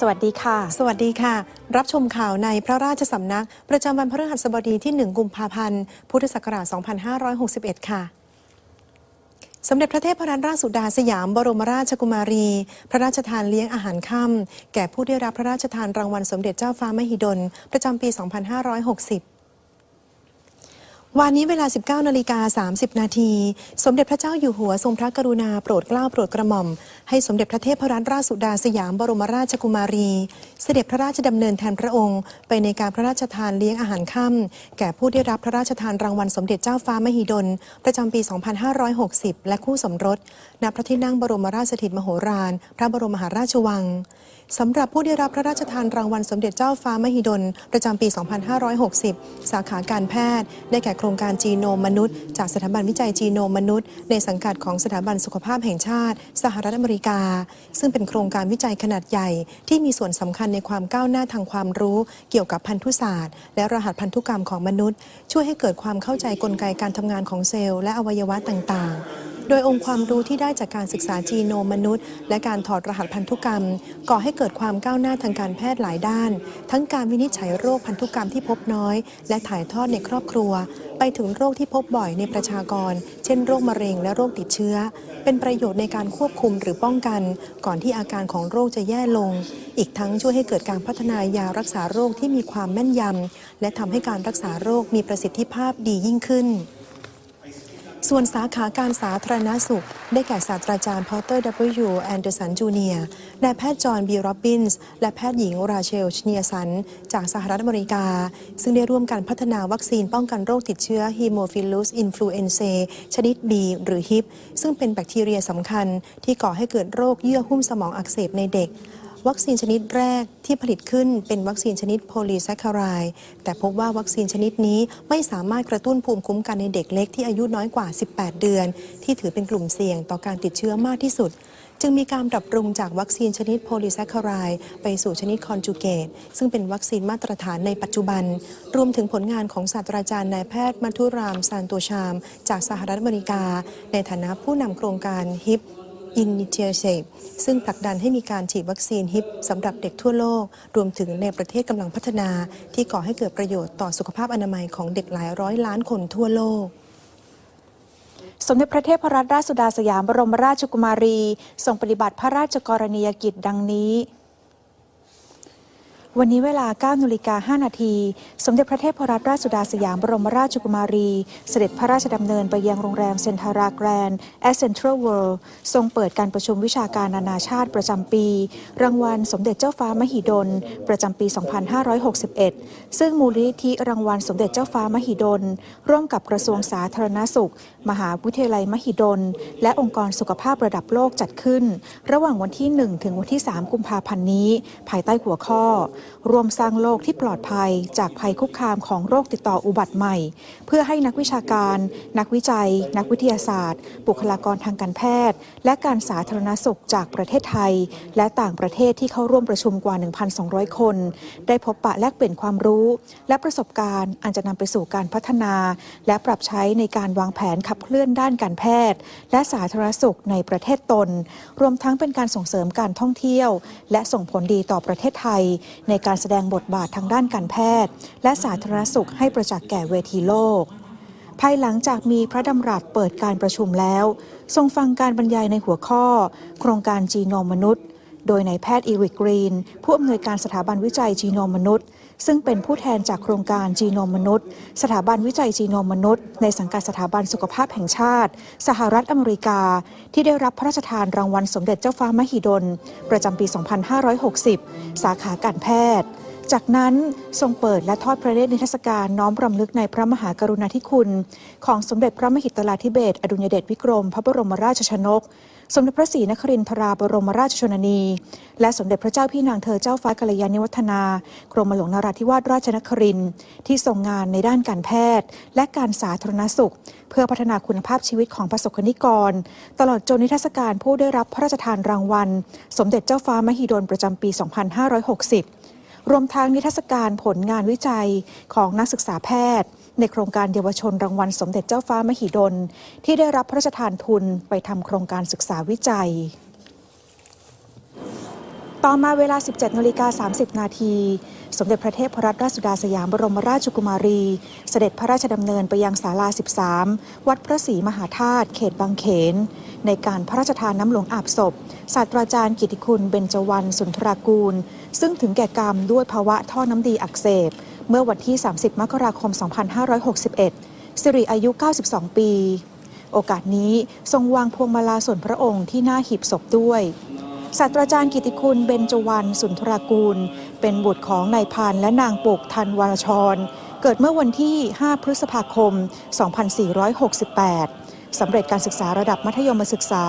สวัสดีค่ะ สวัสดีค่ะ รับชมข่าวในพระราชสำนัก ประจำวันพฤหัสบดีที่ 1 กุมภาพันธ์ พุทธศักราช 2561 ค่ะสมเด็จพระเทพรัตนราชสุดาสยามบรมราชกุมารี พระราชทานเลี้ยงอาหารค่ำแก่ผู้ได้รับพระราชทานรางวัลสมเด็จเจ้าฟ้ามหิดล ประจำปี 2560 วันนี้เวลา 19 นาฬิกา 30 นาที สมเด็จพระเจ้าอยู่หัวทรงพระกรุณาโปรดเกล้าโปรดกระหม่อม ให้สมเด็จพระเทพรัตนราชสุดาสยามบรมราชกุมารี เสด็จพระราชดำเนินแทนพระองค์ ไปในการพระราชทานเลี้ยงอาหารค่ำแก่ผู้ได้รับพระราชทานรางวัลสมเด็จเจ้าฟ้ามหิดล ประจำปี 2560 และคู่สมรส ณ พระที่นั่งบรมราชสถิตมโหฬาร พระบรมมหาราชวัง สำหรับผู้ได้รับพระราชทานรางวัลสมเด็จเจ้าฟ้ามหิดล ประจำปี 2560 สาขาการแพทย์ ได้แก่โครงการจีโนมมนุษย์ จากสถาบันวิจัยจีโนมมนุษย์ ในสังกัดของสถาบันสุขภาพแห่งชาติ สหรัฐอเมริกา ซึ่งเป็นโครงการวิจัยขนาดใหญ่ ที่มีส่วนสำคัญในความก้าวหน้าทางความรู้ เกี่ยวกับพันธุศาสตร์ และรหัสพันธุกรรมของมนุษย์ ช่วยให้เกิดความเข้าใจกลไกการทำงานของเซลล์และอวัยวะต่างๆ โดยองค์ความรู้ที่ได้จากการศึกษาจีโนมมนุษย์ และการถอดรหัสพันธุกรรม ก่อให้เกิดความก้าวหน้าทางการแพทย์หลายด้าน ทั้งการวินิจฉัยโรคพันธุกรรมที่พบน้อย และถ่ายทอดในครอบครัว ไปถึงโรคที่พบบ่อยในประชากร เช่น โรคมะเร็งและโรคติดเชื้อ เป็นประโยชน์ในการควบคุมหรือป้องกัน ก่อนที่อาการของโรคจะแย่ลง อีกทั้งช่วยให้เกิดการพัฒนายารักษาโรคที่มีความแม่นยำและทำให้การรักษาโรคมีประสิทธิภาพดียิ่งขึ้น ส่วนสาขาการสาธารณสุข ได้แก่ศาสตราจารย์พอตเตอร์ W. แอนเดอร์สันจูเนียนายแพทย์จอห์นบีโรบินส์ และแพทย์หญิงราเชลชเนียสัน จากสหรัฐอเมริกา ซึ่งได้ร่วมกันพัฒนาวัคซีนป้องกันโรคติดเชื้อฮีโมฟิลูสอินฟลูเอนเซชนิด B หรือฮิปซึ่งเป็นแบคทีเรียสำคัญที่ก่อให้เกิดโรคเยื่อหุ้มสมองอักเสบในเด็ก วัคซีนชนิดแรกที่ผลิตขึ้นเป็นวัคซีนชนิดโพลีแซคคารายแต่พบว่าวัคซีนชนิดนี้ไม่สามารถกระตุ้นภูมิคุ้มกันในเด็กเล็กที่อายุน้อยกว่า 18 เดือน ที่ถือเป็นกลุ่มเสี่ยงต่อการติดเชื้อมากที่สุด จึงมีการปรับปรุงจากวัคซีนชนิดโพลีแซคคารายไปสู่ชนิดคอนจูเกต ซึ่งเป็นวัคซีนมาตรฐานในปัจจุบัน รวมถึงผลงานของศาสตราจารย์นายแพทย์มัทุรามซานโตชาม จากสหรัฐอเมริกา ในฐานะผู้นำโครงการฮิป Initiative ซึ่งผลักดันให้มีการฉีดวัคซีนฮิปสำหรับเด็กทั่วโลก รวมถึงในประเทศกำลังพัฒนา ที่ก่อให้เกิดประโยชน์ต่อสุขภาพอนามัยของเด็กหลายร้อยล้านคนทั่วโลกสมเด็จพระเทพรัตนราชสุดาสยามบรมราชกุมารีทรงปฏิบัติพระราชกรณียกิจดังนี้ วันนี้เวลา 9นาฬิกา5นาที สมเด็จพระเทพรัตนราชสุดาสยามบรมราชกุมารี เสด็จพระราชดำเนินไปยังโรงแรมเซนทาราแกรนด์แอสเซนทรัลเวิลด์ทรงเปิดการประชุมวิชาการนานาชาติประจำปี รางวัลสมเด็จเจ้าฟ้ามหิดล ประจำปี 2561 ซึ่งมูลนิธิรางวัลสมเด็จเจ้าฟ้ามหิดล ร่วมกับกระทรวงสาธารณสุข มหาวิทยาลัยมหิดล และองค์กรสุขภาพระดับโลกจัดขึ้น ระหว่างวันที่ 1 ถึงวันที่ 3 กุมภาพันธ์นี้ ภายใต้หัวข้อร่วมสร้างโลกที่ปลอดภัยจากภัยคุกคามของโรคติดต่ออุบัติใหม่ เพื่อให้นักวิชาการ นักวิจัย นักวิทยาศาสตร์ บุคลากรทางการแพทย์ และการสาธารณสุขจากประเทศไทย และต่างประเทศที่เข้าร่วมประชุมกว่า 1,200 คน ได้พบปะแลกเปลี่ยนความรู้ และประสบการณ์อันจะนำไปสู่การพัฒนา และปรับใช้ในการวางแผนขับเคลื่อนด้านการแพทย์ และสาธารณสุขในประเทศตน รวมทั้งเป็นการส่งเสริมการท่องเที่ยว และส่งผลดีต่อประเทศไทยในการแสดงบทบาททางด้านการแพทย์ และสาธารณสุขให้ประจักษ์แก่เวทีโลก ภายหลังจากมีพระดำรัสเปิดการประชุมแล้ว ทรงฟังการบรรยายในหัวข้อ โครงการจีโนมมนุษย์ โดยนายแพทย์อีริกกรีน ผู้อำนวยการสถาบันวิจัยจีโนมมนุษย์ ซึ่งเป็นผู้แทนจากโครงการจีโนมมนุษย์ สถาบันวิจัยจีโนมมนุษย์ ในสังกัดสถาบันสุขภาพแห่งชาติ สหรัฐอเมริกา ที่ได้รับพระราชทานรางวัลสมเด็จเจ้าฟ้ามหิดล ประจำปี 2560 สาขาการแพทย์ จากนั้นทรงเปิดและทอดพระเนตรนิทรรศการน้อมรำลึกในพระมหากรุณาธิคุณ ของสมเด็จพระมหิตลาธิเบศรอดุลยเดชวิกรม พระบรมราชชนก สมเด็จพระศรีนครินทราบรมราชชนนี และสมเด็จพระเจ้าพี่นางเธอเจ้าฟ้ากัลยาณิวัฒนากรมหลวงนราธิวาสราชนครินทร์ที่ทรงงานในด้านการแพทย์ และการสาธารณสุข เพื่อพัฒนาคุณภาพชีวิตของประสบกนิกร ตลอดจนนิทรรศการผู้ได้รับพระราชทานรางวัล สมเด็จเจ้าฟ้ามหิดลประจำปี 2560 รวมทั้งนิทรรศการผลงานวิจัยของนักศึกษาแพทย์ ในโครงการเยาวชนรางวัลสมเด็จเจ้าฟ้ามหิดล ที่ได้รับพระราชทานทุนไปทำโครงการศึกษาวิจัย ต่อมาเวลา 17นาฬิกา30 นาทีสมเด็จพระเทพรัตนราชสุดาสยามบรมราชกุมารี เสด็จพระราชดำเนินไปยังศาลา 13 วัดพระศรีมหาธาตุเขตบางเขน ในการพระราชทานน้ำหลวงอาบศพ ศาสตราจารย์กิติคุณเบญจวรรณสุนทรากูล ซึ่งถึงแก่กรรมด้วยภาวะท่อน้ำดีอักเสบ เมื่อวันที่ 30 มกราคม 2561 สิริอายุ 92 ปี โอกาสนี้ทรงวางพวงมาลาส่วนพระองค์ที่หน้าหีบศพด้วยศาสตราจารย์กิติคุณเบญจวรรณสุนทรากูล เป็นบุตรของนายพันและนางปุกทันวรชร เกิดเมื่อวันที่ 5 พฤษภาคม 2468 สำเร็จการศึกษาระดับมัธยมศึกษา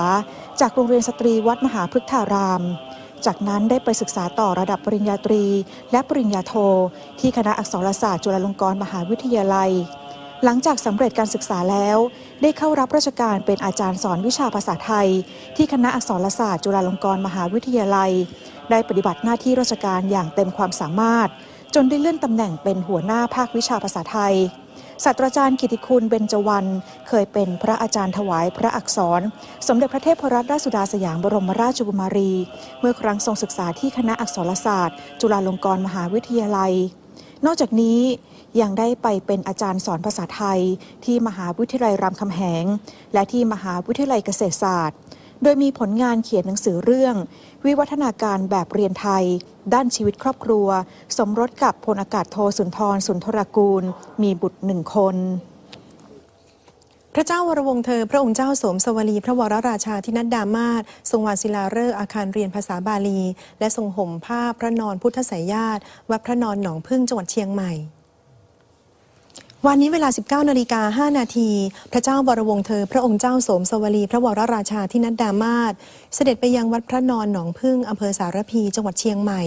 จากโรงเรียนสตรีวัดมหาพฤกษาราม จากนั้นได้ไปศึกษาต่อระดับปริญญาตรี และปริญญาโท ที่คณะอักษรศาสตร์จุฬาลงกรณ์มหาวิทยาลัย หลังจากสำเร็จการศึกษาแล้ว ได้เข้ารับราชการเป็นอาจารย์สอนวิชาภาษาไทย ที่คณะอักษรศาสตร์จุฬาลงกรณ์มหาวิทยาลัย ได้ปฏิบัติหน้าที่ราชการอย่างเต็มความสามารถ จนได้เลื่อนตำแหน่งเป็นหัวหน้าภาควิชาภาษาไทย ศาสตราจารย์กิติคุณเบญจวรรณเคยเป็นพระอาจารย์ถวายพระอักษร สมเด็จพระเทพรัตนราชสุดาสยามบรมราชกุมารี เมื่อครั้งทรงศึกษาที่คณะอักษรศาสตร์ จุฬาลงกรณ์มหาวิทยาลัย นอกจากนี้ยังได้ไปเป็นอาจารย์สอนภาษาไทย ที่มหาวิทยาลัยรามคำแหง และที่มหาวิทยาลัยเกษตรศาสตร์ โดยมีผลงานเขียนหนังสือเรื่อง วิวัฒนาการแบบเรียนไทย ด้านชีวิตครอบครัว สมรสกับพลอากาศโทสุนทรสุนทรกูล มีบุตรหนึ่งคนพระเจ้าวรวงเธอ พระองค์เจ้าสมสวลี พระวรราชาธินัดดามาศทรงวางศิลาฤกษ์อาคารเรียนภาษาบาลี และทรงห่มผ้าพระนอนพุทธสายญาติวัดพระนอนหนองพึ่งจังหวัดเชียงใหม่ วันนี้เวลา 19นาฬิกา5นาที พระเจ้าวรวงเธอ พระองค์เจ้าสมสวลี พระวรราชาธินัดดามาศเสด็จไปยังวัดพระนอนหนองพึ่งอำเภอสารพี จังหวัดเชียงใหม่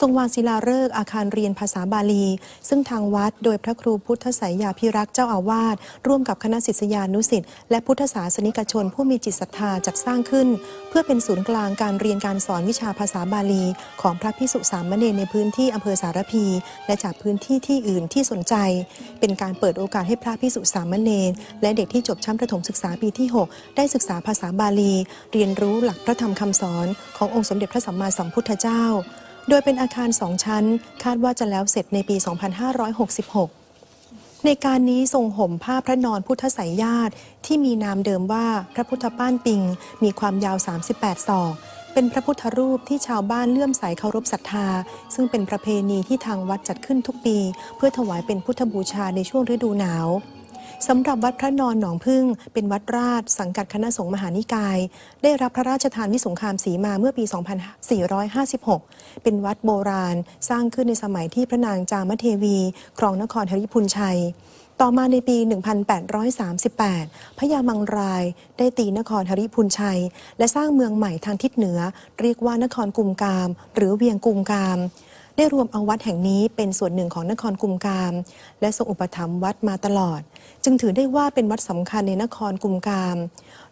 ทรงวางศิลาฤกษ์อาคารเรียนภาษาบาลี ซึ่งทางวัดโดยพระครูพุทธสายยาพิรักษ์เจ้าอาวาส ร่วมกับคณะศิษยานุศิษย์และพุทธศาสนิกชนผู้มีจิตศรัทธาจัดสร้างขึ้น เพื่อเป็นศูนย์กลางการเรียนการสอนวิชาภาษาบาลี ของพระพิสุสามเณรในพื้นที่อำเภอสารพี และจากพื้นที่ที่อื่นที่สนใจ เป็นการเปิดโอกาสให้พระพิสุสามเณรและเด็กที่จบชั้นประถมศึกษาปีที่ 6 ได้ศึกษาภาษาบาลี เรียนรู้หลักพระธรรมคำสอนขององค์สมเด็จพระสัมมาสัมพุทธเจ้า โดยเป็นอาคารสองชั้น คาดว่าจะแล้วเสร็จในปี 2566ในการนี้ทรงห่มผ้าพระนอนพุทธไสยญาติที่มีนามเดิมว่าพระพุทธป้านปิง มีความยาว 38 ศอก เป็นพระพุทธรูปที่ชาวบ้านเลื่อมใสเคารพศรัทธา ซึ่งเป็นประเพณีที่ทางวัดจัดขึ้นทุกปี เพื่อถวายเป็นพุทธบูชาในช่วงฤดูหนาวสำหรับวัดพระนอนหนองพึ่ง เป็นวัดราช สังกัดคณะสงฆ์มหานิกาย ได้รับพระราชทานวิสงครามศรีมาเมื่อปี 2456 เป็นวัดโบราณ สร้างขึ้นในสมัยที่พระนางจามเทวี ครองนครหริพุนชัย ต่อมาในปี 1838 พญามังรายได้ตีนครหริพุนชัย และสร้างเมืองใหม่ทางทิศเหนือ เรียกว่านครกุมกาม หรือเวียงกุมกาม ได้รวมเอาวัดแห่งนี้เป็นส่วนหนึ่งของนครกุมกาม และทรงอุปถัมภ์วัดมาตลอด จึงถือได้ว่าเป็นวัดสำคัญในนครกุมกาม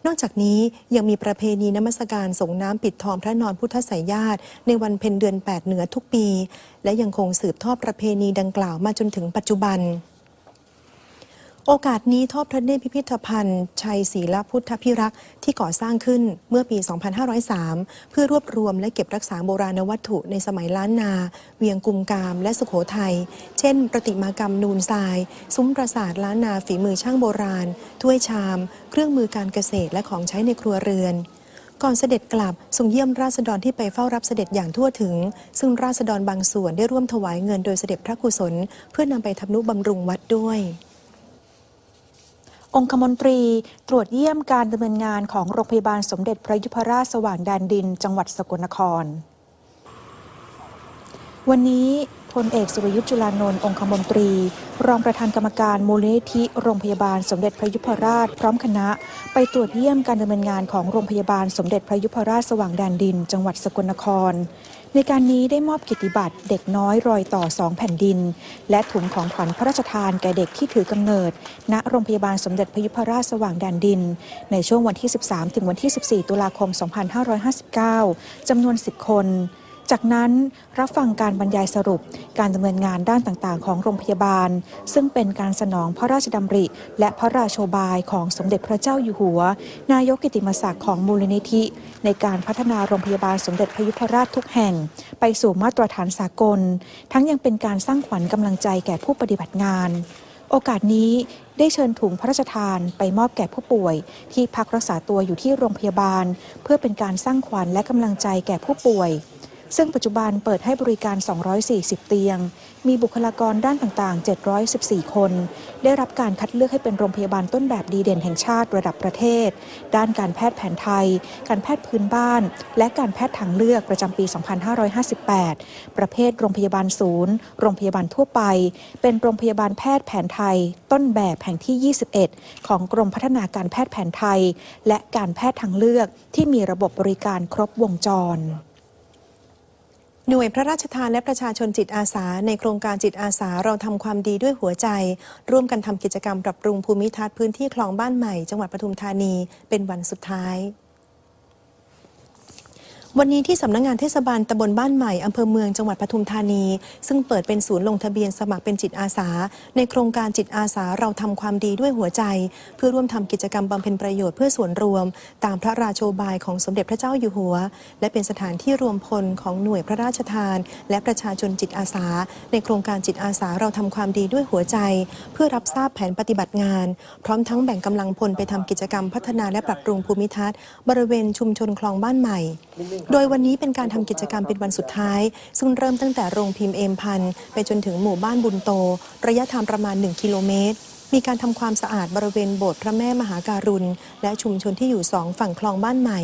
นอกจากนี้ยังมีประเพณีนมัสการส่งน้ำปิดทองพระนอนพุทธสายญาติ ในวันเพ็ญเดือน 8 เหนือทุกปี และยังคงสืบทอดประเพณีดังกล่าวมาจนถึงปัจจุบัน โอกาสนี้ทอดพระเนตรพิพิธภัณฑ์ ชัยศรีลพุทธพิรักษ์ที่ก่อสร้างขึ้นเมื่อปี 2503 เพื่อรวบรวมและเก็บรักษาโบราณวัตถุในสมัยล้านนา เวียงกุมกาม และสุขโขทัย เช่น ประติมากรรมนูนทราย ซุ้มปราสาทล้านนาฝีมือช่างโบราณ ถ้วยชาม เครื่องมือการเกษตรและของใช้ในครัวเรือนก่อนเสด็จกลับทรงเยี่ยมราษฎรที่ไปเฝ้ารับเสด็จอย่างทั่วถึง ซึ่งราษฎรบางส่วนได้ร่วมถวายเงินโดยเสด็จพระกุศล เพื่อนำไปทำนุบำรุงวัดด้วย องคมนตรีตรวจเยี่ยมการดำเนินงานของโรงพยาบาลสมเด็จพระยุพราชสว่างแดนดิน จังหวัดสกลนคร วันนี้พลเอกสุรยุทธ์จุลานนท์องคมนตรี รองประธานกรรมการมูลนิธิโรงพยาบาลสมเด็จพระยุพราช พร้อมคณะ ไปตรวจเยี่ยมการดำเนินงานของโรงพยาบาลสมเด็จพระยุพราชสว่างแดนดิน จังหวัดสกลนคร ในการนี้ได้มอบกิตติบัตรเด็กน้อยรอยต่อสองแผ่นดิน และถุงของขวัญพระราชทานแก่เด็กที่ถือกำเนิด ณโรงพยาบาลสมเด็จพยุพราชสว่างแดนดิน ในช่วงวันที่ 13 ถึงวันที่ 14 ตุลาคม 2559จำนวน 10 คน จากนั้นรับฟังการบรรยายสรุป การดำเนินงานด้านต่างๆ ของโรงพยาบาล ซึ่งเป็นการสนองพระราชดำริ และพระราโชบายของสมเด็จพระเจ้าอยู่หัว นายกกิติมศักดิ์ของมูลนิธิ ในการพัฒนาโรงพยาบาลสมเด็จพระยุพราชทุกแห่ง ไปสู่มาตรฐานสากล ทั้งยังเป็นการสร้างขวัญกำลังใจแก่ผู้ปฏิบัติงาน โอกาสนี้ได้เชิญถุงพระราชทานไปมอบแก่ผู้ป่วย ที่พักรักษาตัวอยู่ที่โรงพยาบาล เพื่อเป็นการสร้างขวัญและกำลังใจแก่ผู้ป่วย ซึ่งปัจจุบันเปิดให้บริการ 240 เตียง มีบุคลากรด้านต่างๆ 714 คน ได้รับการคัดเลือกให้เป็นโรงพยาบาลต้นแบบดีเด่นแห่งชาติระดับประเทศ ด้านการแพทย์แผนไทย การแพทย์พื้นบ้าน และการแพทย์ทางเลือกประจำปี 2558 ประเภทโรงพยาบาลศูนย์ โรงพยาบาลทั่วไป เป็นโรงพยาบาลแพทย์แผนไทย ต้นแบบแห่งที่ 21 ของกรมพัฒนาการแพทย์แผนไทย และการแพทย์ทางเลือกที่มีระบบบริการครบวงจร หน่วยพระราชทานและประชาชนจิตอาสา ในโครงการจิตอาสาเราทำความดีด้วยหัวใจ ร่วมกันทำกิจกรรมปรับปรุงภูมิทัศน์พื้นที่คลองบ้านใหม่จังหวัดปทุมธานีเป็นวันสุดท้าย วันนี้ที่สำนักงงานเทศบาลตำบลบ้านใหม่อำเภอเมืองจังหวัดปทุมธานี ซึ่งเปิดเป็นศูนย์ลงทะเบียนสมัครเป็นจิตอาสา ในโครงการจิตอาสาเราทำความดีด้วยหัวใจ เพื่อร่วมทำกิจกรรมบำเพ็ญประโยชน์เพื่อส่วนรวม ตามพระราโชบายของสมเด็จพระเจ้าอยู่หัว และเป็นสถานที่รวมพลของหน่วยพระราชทาน และประชาชนจิตอาสา ในโครงการจิตอาสาเราทำความดีด้วยหัวใจ เพื่อรับทราบแผนปฏิบัติงาน พร้อมทั้งแบ่งกำลังพลไปทำกิจกรรมพัฒนาและปรับปรุงภูมิทัศน์บริเวณชุมชนคลองบ้านใหม่โดยวันนี้เป็นการทำกิจกรรมเป็นวันสุดท้าย ซึ่งเริ่มตั้งแต่โรงพิมพ์เอมพันไปจนถึงหมู่บ้านบุญโต ระยะทางประมาณ 1 กิโลเมตร มีการทำความสะอาดบริเวณโบสถ์พระแม่มหาการุณ และชุมชนที่อยู่สองฝั่งคลองบ้านใหม่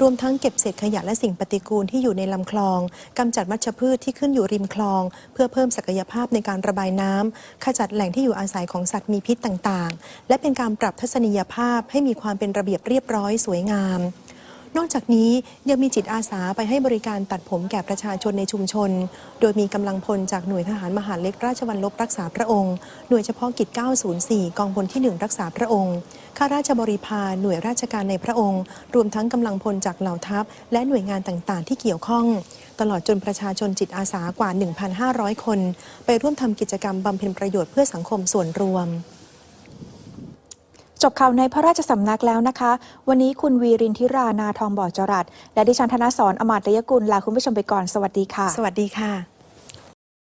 รวมทั้งเก็บเศษขยะและสิ่งปฏิกูลที่อยู่ในลำคลองกำจัดวัชพืชที่ขึ้นอยู่ริมคลอง เพื่อเพิ่มศักยภาพในการระบายน้ำขจัดแหล่งที่อยู่อาศัยของสัตว์มีพิษต่างๆ และเป็นการปรับทัศนียภาพให้มีความเป็นระเบียบเรียบร้อยสวยงาม นอกจากนี้ยังมีจิตอาสาไปให้บริการตัดผมแก่ประชาชนในชุมชน โดยมีกำลังพลจากหน่วยทหารมหาเล็กราชวัลลบรักษาพระองค์ หน่วยเฉพาะกิจ 904 กองพลที่ 1 รักษาพระองค์ ข้าราชบริพารหน่วยราชการในพระองค์ รวมทั้งกำลังพลจากเหล่าทัพ และหน่วยงานต่างๆ ที่เกี่ยวข้อง ตลอดจนประชาชนจิตอาสากว่า 1,500 คน ไปร่วมทำกิจกรรมบำเพ็ญประโยชน์เพื่อสังคมส่วนรวม จบข่าวในพระราชสำนักแล้วนะคะ วันนี้คุณวีรินทิรานาทองบ่อจรัสและดิฉันธนสรอมาตยกุลลาคุณผู้ชมไปก่อน สวัสดีค่ะ สวัสดีค่ะ